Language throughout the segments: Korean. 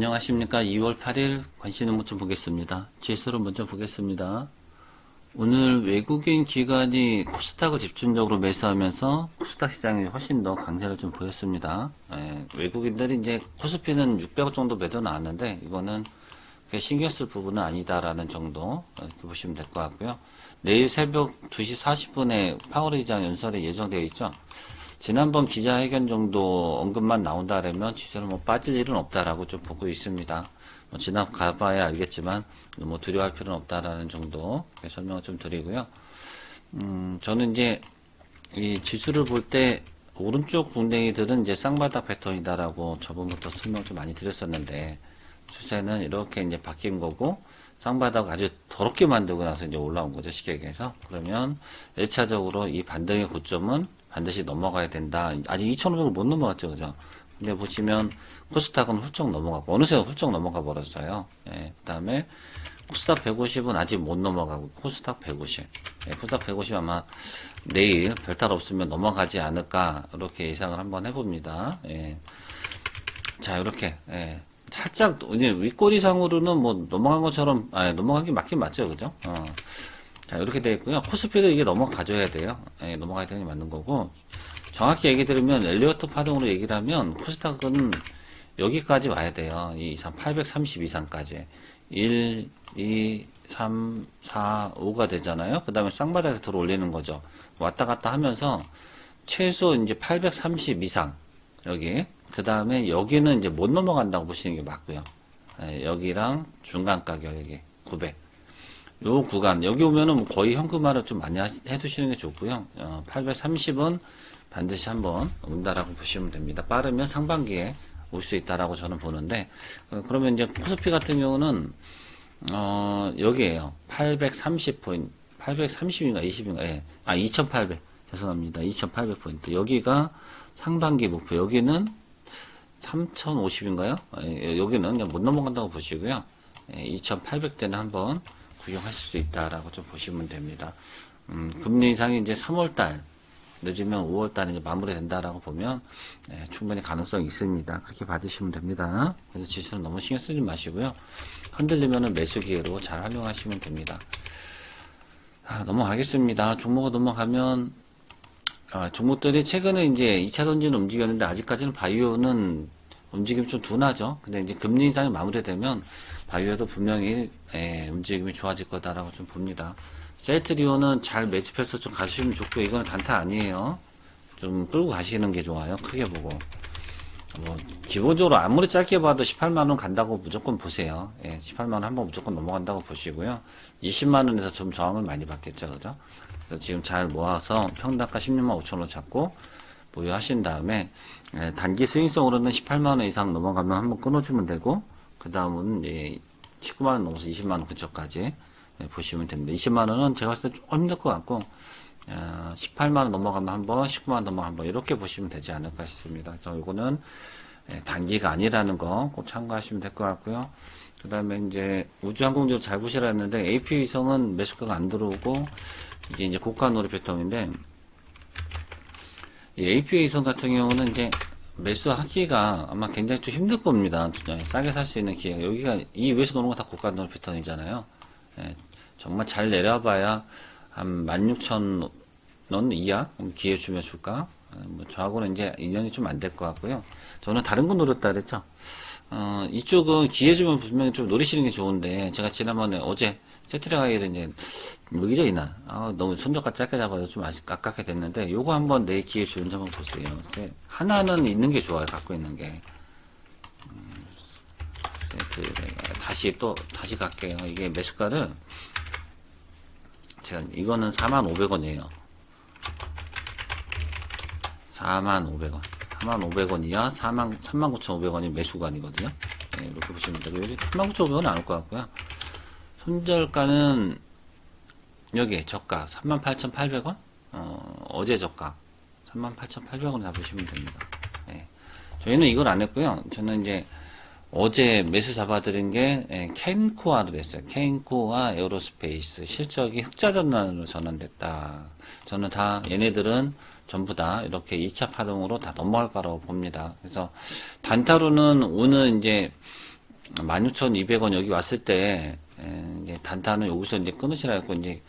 안녕하십니까. 2월 8일 관심 업무 좀 보겠습니다. 지수를 먼저 보겠습니다. 오늘 외국인 기관이 코스닥을 집중적으로 매수하면서 코스닥 시장이 훨씬 더 강세를 좀 보였습니다. 예, 외국인들이 이제 코스피는 600억 정도 매도 나왔는데 이거는 신경 쓸 부분은 아니다라는 정도 이렇게 보시면 될 것 같고요. 내일 새벽 2시 40분에 파월 의장 연설이 예정되어 있죠. 지난번 기자회견 정도 언급만 나온다라면 지수는 뭐 빠질 일은 없다라고 좀 보고 있습니다. 뭐 지나 가봐야 알겠지만 너무 두려워할 필요는 없다라는 정도 설명을 좀 드리고요. 음, 저는 이제 이 지수를 볼 때 오른쪽 궁뎅이들은 이제 쌍바닥 패턴이다라고 저번부터 설명 좀 많이 드렸었는데 추세는 이렇게 이제 바뀐 거고 쌍바닥 아주 더럽게 만들고 나서 이제 올라온 거죠 시계에서. 그러면 1차적으로 이 반등의 고점은 반드시 넘어가야 된다. 아직 2,500을 못 넘어갔죠 그죠? 근데 보시면 코스닥은 훌쩍 넘어가고 어느새 훌쩍 넘어가 버렸어요. 예, 그 다음에 코스닥 150은 아직 못 넘어가고 코스닥 150 예, 코스닥 150 아마 내일 별탈 없으면 넘어가지 않을까 이렇게 예상을 한번 해봅니다. 예. 자 이렇게 예. 살짝 이제 윗꼬리상으로는 뭐 넘어간 것처럼 아 넘어간 게 맞긴 맞죠 그죠? 어. 자 이렇게 되어 있고요. 코스피도 이게 넘어가줘야 돼요. 예, 넘어가야 되는 게 맞는 거고. 정확히 얘기 드리면 엘리어트 파동으로 얘기를 하면 코스닥은 여기까지 와야 돼요. 이 이상 830 이상까지. 1 2 3 4 5가 되잖아요. 그 다음에 쌍바닥에서 들어 올리는 거죠. 왔다 갔다 하면서 최소 이제 830 이상 여기 그 다음에 여기는 이제 못 넘어간다고 보시는 게 맞고요. 예, 여기랑 중간 가격 여기 900. 요 구간 여기 오면은 뭐 거의 현금화를 좀 많이 하- 해두시는 게 좋고요. 어, 830은 반드시 한번 온다라고 보시면 됩니다. 빠르면 상반기에 올 수 있다라고 저는 보는데 어, 그러면 이제 코스피 같은 경우는 어, 여기에요. 830 포인트, 830인가 20인가, 예. 아, 2800. 죄송합니다. 2800 포인트. 여기가 상반기 목표. 여기는 3050인가요? 예, 여기는 그냥 못 넘어간다고 보시고요. 2800대는 한번 구경하실 수 있다라고 좀 보시면 됩니다. 음, 금리 인상이 이제 3월달, 늦으면 5월달에 이제 마무리된다라고 보면 예, 충분히 가능성이 있습니다. 그렇게 받으시면 됩니다. 그래서 지수는 너무 신경 쓰지 마시고요. 흔들리면은 매수 기회로 잘 활용하시면 됩니다. 아, 넘어가겠습니다. 종목으로 넘어가면 아, 종목들이 최근에 이제 2차 전지는 움직였는데 아직까지는 바이오는 움직임이 좀 둔하죠. 근데 이제 금리 인상이 마무리되면 바이오도 분명히 예, 움직임이 좋아질 거다라고 좀 봅니다. 세트리오는 잘 매집해서 좀 가시면 좋고 이거는 단타 아니에요. 좀 끌고 가시는 게 좋아요. 크게 보고. 뭐 기본적으로 아무리 짧게 봐도 18만 원 간다고 무조건 보세요. 예, 18만 원 한번 무조건 넘어간다고 보시고요. 20만 원에서 좀 저항을 많이 받겠죠, 그죠? 지금 잘 모아서 평단가 16만 5천 원 잡고 보유하신 다음에 예, 단기 수익성으로는 18만 원 이상 넘어가면 한번 끊어주면 되고 그 다음은 예, 19만 원 넘어서 20만 원 근처까지 예, 보시면 됩니다. 20만 원은 제가 봤을 때 조금 힘들 것 같고 어, 18만 원 넘어가면 한번, 19만 원 넘어가면 한번 이렇게 보시면 되지 않을까 싶습니다. 그래서 이거는 예, 단기가 아니라는 거 꼭 참고하시면 될 것 같고요. 그 다음에 이제 우주항공주 잘 보시라 했는데 AP 위성은 매수가가 안 들어오고 이게 이제 고가 놀이 패턴인데 이 AP 위성 같은 경우는 이제 매수하기가 아마 굉장히 좀 힘들 겁니다. 예, 싸게 살 수 있는 기회가 여기가 이 위에서 노는 거 다 고가 놀이 패턴이잖아요. 예, 정말 잘 내려봐야 한 16,000원 이하 기회 주면 줄까? 어, 뭐 저하고는 이제 인연이 좀 안 될 것 같고요. 저는 다른 거 노렸다 그랬죠. 어, 이쪽은 기회 주면 분명히 좀 노리시는 게 좋은데 제가 지난번에 어제 세트리가이를 이제 뭐기죠 이날 아, 너무 손절가 짧게 잡아서 좀 아쉽 아깝게 됐는데 요거 한번 내 기회 주는지 한번 보세요. 하나는 있는 게 좋아요. 갖고 있는 게. 음, 다시 또 다시 갈게요. 이게 매수가를 제가 이거는 4만 500원이에요. 4만500원. 4만500원 이하 4만 39,500원이 매수관이거든요. 네, 이렇게 보시면 되고 여기 39,500원은 안올것 같고요. 손절가는 여기 저가 38,800원. 어, 어제 저가 38,800원 잡으시면 됩니다. 네. 저희는 이걸 안 했고요. 저는 이제 어제 매수 잡아드린 게 예, 캔코아로 됐어요. 캔코아 에어로스페이스 실적이 흑자 전환으로 전환됐다. 저는 다 얘네들은 전부 다 이렇게 2차 파동으로 다 넘어갈 거라고 봅니다. 그래서 단타로는 오늘 이제 16,200원 여기 왔을 때, 에, 이제 단타는 여기서 이제 끊으시라고 이제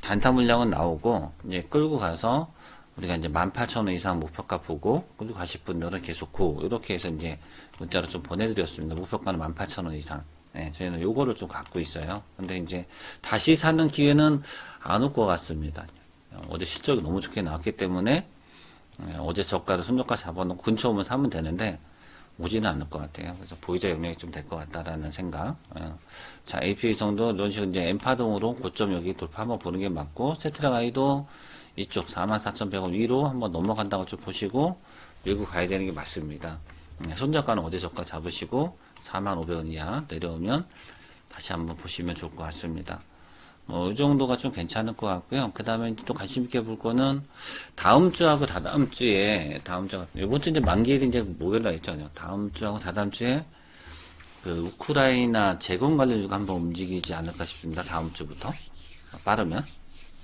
단타 물량은 나오고, 이제 끌고 가서 우리가 이제 18,000원 이상 목표가 보고, 끌고 가실 분들은 계속 고, 이렇게 해서 이제 문자로 좀 보내드렸습니다. 목표가는 18,000원 이상. 예, 저희는 요거를 좀 갖고 있어요. 근데 이제 다시 사는 기회는 안 올 것 같습니다. 어, 어제 실적이 너무 좋게 나왔기 때문에 예, 어제 저가를 손절가 잡아놓고 근처 오면 사면 되는데 오지는 않을 것 같아요. 그래서 보이자 영향이 좀 될 것 같다라는 생각. 어. 자, AP 성도 이런 식으로 이제 엠파동으로 고점 여기 돌파 한번 보는 게 맞고 세트라가이도 이쪽 44,100원 위로 한번 넘어간다고 좀 보시고 밀고 가야 되는 게 맞습니다. 음, 손절가는 어제 저가 잡으시고 45,500원 이하 내려오면 다시 한번 보시면 좋을 것 같습니다. 뭐, 이 정도가 좀 괜찮을 것 같고요. 그 다음에 또 관심 있게 볼 거는 다음 주하고 다다음 주에, 다음 주, 이번 주 이제 만기일이 이제 목요일날 있잖아요. 다음 주하고 다다음 주에 그 우크라이나 재건 관련주가 한번 움직이지 않을까 싶습니다. 다음 주부터. 빠르면.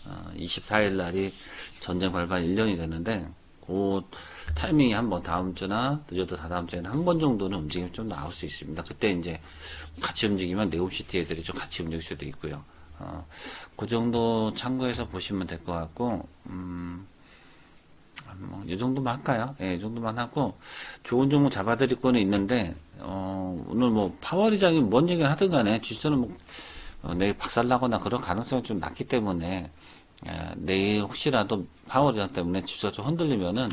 어, 24일 날이 전쟁 발발 1년이 되는데, 그 타이밍이 한번 다음 주나 늦어도 다다음 주에는 한 번 정도는 움직임이 좀 나올 수 있습니다. 그때 이제 같이 움직이면 네옴시티 애들이 좀 같이 움직일 수도 있고요. 어, 그 정도 참고해서 보시면 될 것 같고, 음, 뭐, 이 정도만 할까요? 예, 이 정도만 하고, 좋은 종목 잡아드릴 거는 있는데, 어, 오늘 뭐, 파월이장이 뭔 얘기를 하든 간에, 주수는 뭐, 어, 내일 박살나거나 그런 가능성이 좀 낮기 때문에, 예, 내일 혹시라도 파월이장 때문에 주수가 좀 흔들리면은,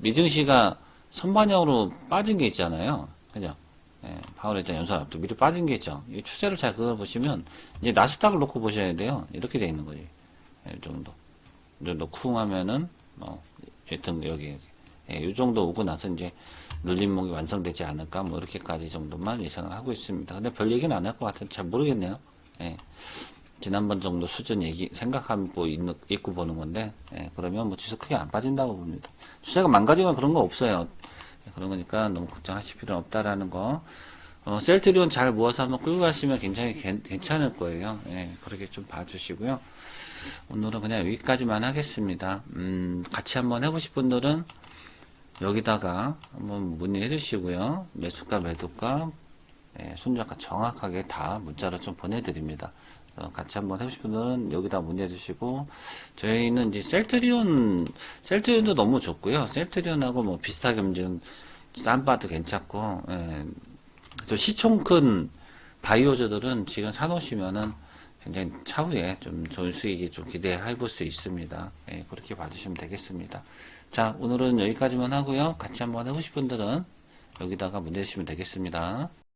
미증시가 선반영으로 빠진 게 있잖아요. 그죠? 예, 파월이장 연설 앞도 미리 빠진 게 있죠. 이 추세를 잘 그걸 보시면, 이제 나스닥을 놓고 보셔야 돼요. 이렇게 돼 있는 거지. 예, 이 정도. 이 정도 쿵 하면은, 뭐, 여튼 여기, 예, 이 정도 오고 나서 이제 눌림목이 완성되지 않을까, 뭐, 이렇게까지 정도만 예상을 하고 있습니다. 근데 별 얘기는 안 할 것 같아서 잘 모르겠네요. 예. 지난번 정도 수준 얘기, 생각하고 있는, 있고 보는 건데, 예, 그러면 뭐 주식 크게 안 빠진다고 봅니다. 주제가 망가지거나 그런 거 없어요. 예, 그런 거니까 너무 걱정하실 필요는 없다라는 거. 어, 셀트리온 잘 모아서 한번 끌고 가시면 굉장히 괜, 괜찮을 거예요. 예, 그렇게 좀 봐주시고요. 오늘은 그냥 여기까지만 하겠습니다. 음, 같이 한번 해보실 분들은 여기다가 한번 문의해 주시고요. 매수가, 매도가, 예, 손절가 정확하게 다 문자로 좀 보내드립니다. 어, 같이 한번 해보실 분들은 여기다 문의해 주시고, 저희는 이제 셀트리온, 셀트리온도 너무 좋고요. 셀트리온하고 뭐 비슷하게 움직이는 쌈바도 괜찮고, 예, 또 시총 큰 바이오주들은 지금 사놓으시면은 굉장히 차후에 좀 좋은 수익이 좀 기대해 볼 수 있습니다. 예, 그렇게 봐주시면 되겠습니다. 자, 오늘은 여기까지만 하고요. 같이 한번 해보실 분들은 여기다가 문의 주시면 되겠습니다.